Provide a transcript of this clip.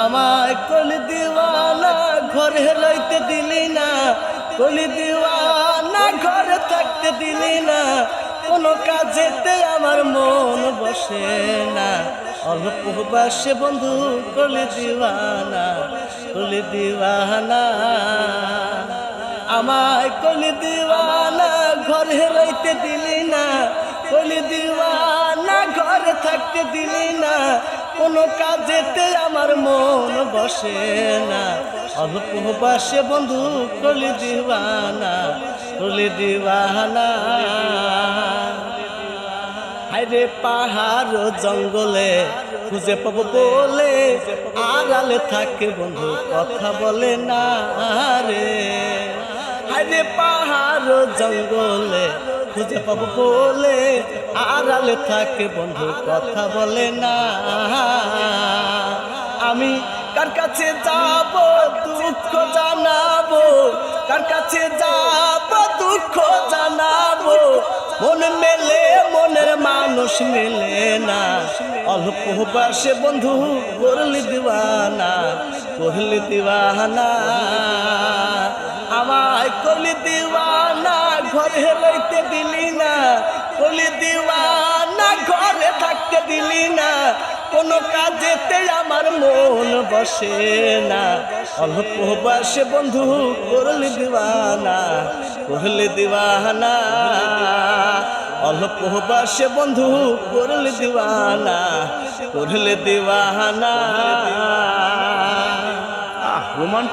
আমায় কলি দিওয়ানা ঘরে লইতে দিলি না, কলি দিওয়ানা ঘরে থাকতে দিলি না, কোনো কাজেতে আমার মন বসে না। অল্প বাসে বন্ধু কলি দিওয়ানা কলি দিওয়ানা। আমায় কলি দিওয়ানা ঘরে লইতে দিলি না, কলি দিওয়ানা ঘরে থাকতে দিলি না। কোনো কাজেতে আমার মন বসে না। অল্প বাসে বন্ধু কলি দিওয়ানা কলি দিওয়ানা হাইরে পাহাড় জঙ্গলে খুঁজে পাব বলে আড়ালে থাকে বন্ধু, কথা বলে না রে। হাইরে পাহাড় জঙ্গলে খুঁজে পাবো বলে আড়ালে থাকে বন্ধু, কথা বলে না। আমি কার কাছে যাব, দুঃখ জানাব? কার কাছে যাব, দুঃখ জানাব? মন মেলে, মনের মানুষ মেলে না। অল্প বাসে বন্ধু করলি দিওয়ানা করলি দিওয়ানা। আমায় কলি দিওয়ানা, ঘরে লইতে দিলি না। কলি দিওয়ানা, ঘরে থাকতে দিলি না। কোনো কাজেতে আমার মন বসে না। অল্প বসে বন্ধু করলি দিওয়ানা করলি দিওয়ানা। অল্প বসে বন্ধু করলি দিওয়ানা করলি দিওয়ানা। রোমান